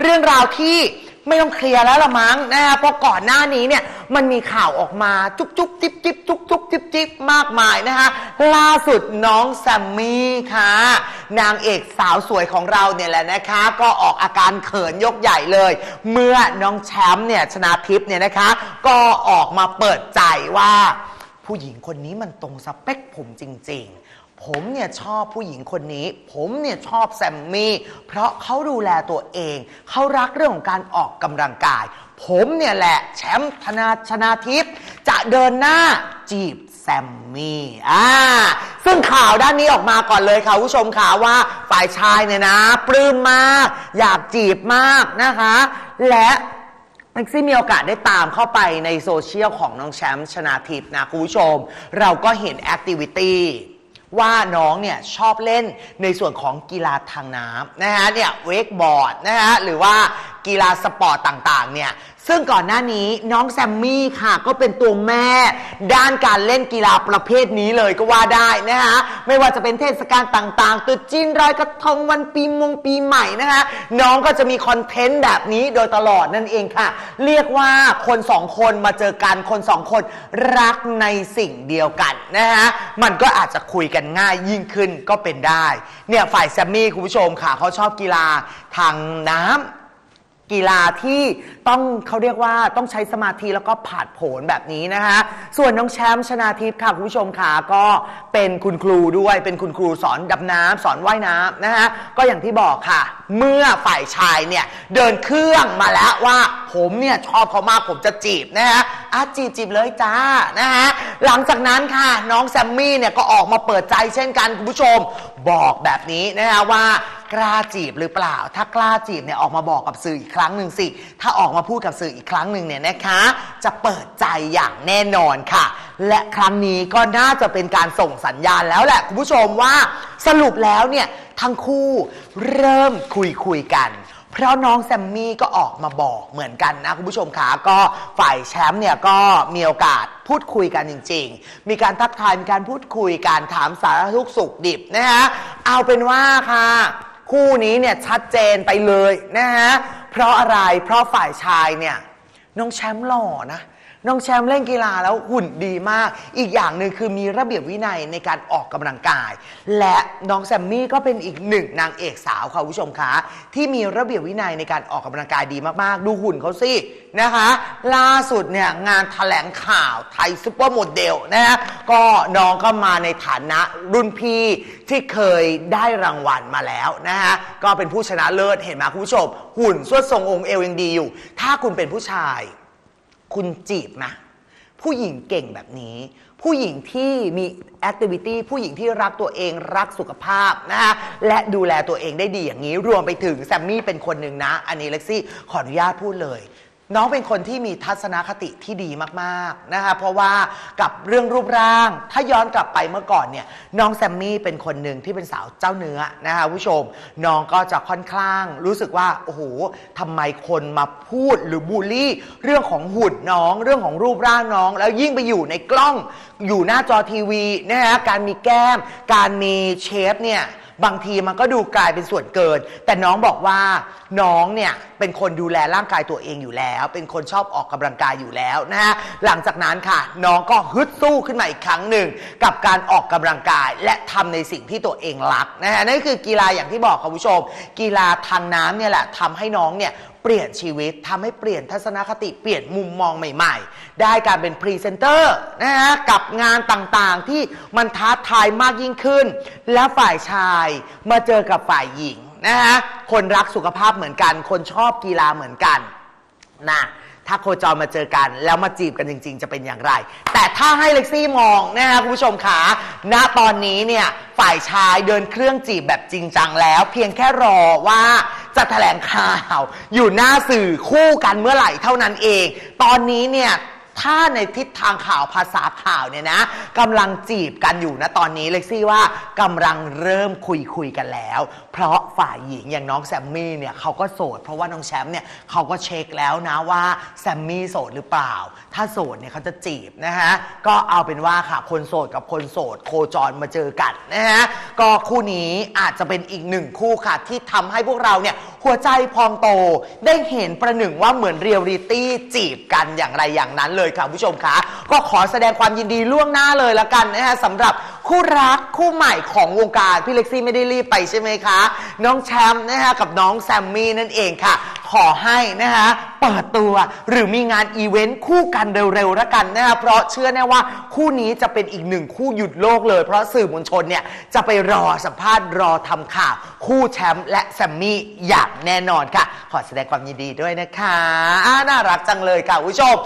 เรื่องราวที่ไม่ต้องเคลียร์แล้วละมั้งนะคะเพราะก่อนหน้านี้เนี่ยมันมีข่าวออกมาจุ๊บจุ๊บจิ๊บจิ๊บจุ๊บจุ๊บจิ๊บจิ๊บมากมายนะคะล่าสุดน้องแซมมี่ค่ะ นางเอกสาวสวยของเราเนี่ยแหละนะคะ ก็ออกอาการเขินยกใหญ่เลย เมื่อน้องแชมป์เนี่ยชนาทิพย์เนี่ยนะคะ ก็ออกมาเปิดใจว่า ผู้หญิงคนนี้มันตรงสเปคผมจริง ๆ ผมเนี่ยชอบผู้หญิงคนนี้ ผมเนี่ยชอบแซมมี่ เพราะเขาดูแลตัวเอง เขารักเรื่องของการออกกำลังกาย ผมเนี่ยแหละแชมป์ธนาชนาทิพย์จะเดินหน้าจีบแซมมี่อ่าซึ่งข่าวด้านนี้ออกมาก่อนเลยค่ะคุณผู้ชมค่ะว่าฝ่ายชายเนี่ยนะ ปลื้มมาก อยากจีบมากนะคะ และแม็กซี่มีโอกาสได้ตามเข้าไปในโซเชียลของน้องแชมป์ชนาทิพย์นะคุณผู้ชม เราก็เห็นแอคทิวิตี้ ว่าน้องเนี่ยชอบเล่นในส่วนของกีฬาทางน้ำนะฮะเนี่ยเวกบอร์ดนะฮะหรือว่ากีฬาสปอร์ตต่างๆเนี่ย ซึ่งก่อนหน้านี้น้องแซมมี่ค่ะ ก็เป็นตัวแม่ ด้านการเล่นกีฬาประเภทนี้เลยก็ว่าได้นะฮะไม่ว่าจะเป็นเทศกาลต่างๆตรุษจีนรอยกระทงวันปีมงปีใหม่นะคะน้องก็จะมีคอนเทนต์แบบนี้โดยตลอดนั่นเองค่ะ เรียกว่าคนสองคนมาเจอกันคนสองคนรักในสิ่งเดียวกันนะฮะมันก็อาจจะคุยกันง่ายยิ่งขึ้นก็เป็นได้เนี่ยฝ่ายแซมมี่คุณผู้ชมค่ะเขาชอบกีฬาทางน้ำ กีฬาที่ต้องเขาเรียกว่าต้องใช้สมาธิแล้วก็ผาดโผนแบบนี้นะคะ ส่วนน้องแชมป์ชนาทิพย์ค่ะคุณผู้ชมค่ะก็เป็นคุณครูด้วยเป็นคุณครูสอนดำน้ำสอนว่ายน้ำนะคะก็อย่างที่บอกค่ะ เมื่อฝ่ายชายเนี่ยเดินเครื่องมาแล้วว่าผมเนี่ยชอบเขามากผมจะจีบนะฮะอะจีบจีบเลยจ้านะฮะหลังจากนั้นค่ะน้องแซมมี่เนี่ยก็ออกมาเปิดใจเช่นกันคุณผู้ชม บอกแบบนี้นะคะว่า กล้าจีบหรือเปล่า ถ้ากล้าจีบเนี่ยออกมาบอกกับสื่ออีกครั้งหนึ่งสิ ถ้าออกมาพูดกับสื่ออีกครั้งหนึ่งเนี่ยนะคะ จะเปิดใจอย่างแน่นอนค่ะ และครั้งนี้ก็น่าจะเป็นการส่งสัญญาณแล้วแหละคุณผู้ชมว่าสรุปแล้วเนี่ยทั้งคู่เริ่มคุยคุยกันเพราะน้องแซมมี่ก็ออกมาบอกเหมือนกันนะคุณผู้ชมขาก็ฝ่ายแชมป์เนี่ยก็มีโอกาสพูดคุยกันจริง ๆ มีการทักทายมีการพูดคุยการถามสารทุกสุขดิบนะฮะเอาเป็นว่าค่ะ คู่นี้เนี่ยชัดเจนไปเลยนะฮะ เพราะอะไร เพราะฝ่ายชายเนี่ย น้องแชมป์หล่อนะ น้องแชมป์เล่นกีฬาแล้วหุ่นดีมาก อีกอย่างหนึ่งคือมีระเบียบวินัยในการออกกำลังกาย และน้องแซมมี่ก็เป็นอีกหนึ่งนางเอกสาวค่ะคุณผู้ชมคะที่มีระเบียบวินัยในการออกกำลังกายดีมากๆ ดูหุ่นเขาสินะคะ ล่าสุดเนี่ยงานแถลงข่าวไทยซุปเปอร์โมเดลนะฮะก็น้องก็มาในฐานะรุ่นพี่ที่เคยได้รางวัลมาแล้วนะฮะก็เป็นผู้ชนะเลิศเห็นไหมคุณผู้ชม หุ่นสวดทรงองค์เอวยังดีอยู่ ถ้าคุณเป็นผู้ชาย คุณจีบนะผู้หญิงเก่งแบบนี้ ผู้หญิงที่มีแอคทิวิตี้ผู้หญิงที่รักตัวเองรักสุขภาพนะคะและดูแลตัวเองได้ดีอย่างนี้ รวมไปถึงแซมมี่เป็นคนหนึ่งนะ อันนี้เล็กซี่ขออนุญาตพูดเลย น้องเป็นคนที่มีทัศนคติที่ดีมากๆนะคะเพราะว่ากับเรื่องรูปร่าง ถ้าย้อนกลับไปเมื่อก่อนเนี่ยน้องแซมมี่เป็นคนหนึ่งที่เป็นสาวเจ้าเนื้อนะคะผู้ชม น้องก็จะค่อนข้าง รู้สึกว่าโอ้โหทำไมคนมาพูดหรือบูลลี่ เรื่องของหุ่นน้องเรื่องของรูปร่างน้อง แล้วยิ่งไปอยู่ในกล้องอยู่หน้าจอทีวีนะฮะการมีแก้ม การมีเชฟเนี่ย บางทีมันก็ดูกลายเป็นส่วนเกิน แต่น้องบอกว่าน้องเนี่ยเป็นคนดูแลร่างกายตัวเองอยู่แล้ว เป็นคนชอบออกกำลังกายอยู่แล้วนะฮะหลังจากนั้นค่ะ น้องก็ฮึดสู้ขึ้นมาอีกครั้งหนึ่งกับการออกกำลังกายและทำในสิ่งที่ตัวเองรักนะฮะนั่นคือกีฬาอย่างที่บอกคุณผู้ชม กีฬาทางน้ำเนี่ยแหละทำให้น้องเนี่ย เปลี่ยนชีวิตทำให้เปลี่ยนทัศนคติเปลี่ยนมุมมองใหม่ ๆ ได้การเป็นพรีเซนเตอร์นะฮะกับงานต่างๆที่มันท้าทายมากยิ่งขึ้น และฝ่ายชายมาเจอกับฝ่ายหญิงนะฮะคนรักสุขภาพเหมือนกัน คนชอบกีฬาเหมือนกันนะ ถ้าโคจรมาเจอกัน แล้วมาจีบกันจริง ๆ จะเป็นอย่างไร แต่ถ้าให้เล็กซี่มองนะคะคุณผู้ชมขาณตอนนี้เนี่ยฝ่ายชายเดินเครื่องจีบแบบจริงจังแล้ว เพียงแค่รอว่าจะแถลงข่าว อยู่หน้าสื่อคู่กันเมื่อไหร่เท่านั้นเอง ตอนนี้เนี่ย ถ้าในทิศทางข่าวภาษาข่าวเนี่ยนะกำลังจีบกันอยู่นะตอนนี้เล็กซี่ว่ากำลังเริ่มคุยคุยกันแล้ว เพราะฝ่ายหญิงอย่างน้องแซมมี่เนี่ยเขาก็โสด เพราะว่าน้องแชมป์เนี่ยเขาก็เช็คแล้วนะว่าแซมมี่โสดหรือเปล่า ถ้าโสดเนี่ยเขาจะจีบนะฮะก็เอาเป็นว่าค่ะคนโสดกับคนโสด โคจรมาเจอกันนะฮะก็คู่นี้อาจจะเป็นอีกหนึ่งคู่ค่ะที่ทำให้พวกเราเนี่ย หัวใจพองโตได้เห็นประหนึ่งว่าเหมือนเรียลลิตี้จีบกันอย่างไรอย่างนั้นเลยค่ะผู้ชมคะก็ขอแสดงความยินดีล่วงหน้าเลยละกันนะฮะสำหรับคู่รักคู่ใหม่ของวงการพี่เล็กซี่ไม่ได้รีบไปใช่ไหมคะ น้องแชมป์นะฮะกับน้องแซมมี่นั่นเองค่ะ ขอให้นะคะเปิดตัวหรือมีงานอีเวนต์คู่กันเร็วๆแล้วกันนะคะเพราะเชื่อแน่ว่าคู่นี้จะเป็นอีกหนึ่งคู่หยุดโลกเลย เพราะสื่อมวลชนเนี่ยจะไปรอสัมภาษณ์รอทำข่าวคู่แชมป์และแซมมี่อย่างแน่นอนค่ะ ขอแสดงความยินดีด้วยนะคะอ่าน่ารักจังเลยค่ะคุณผู้ชม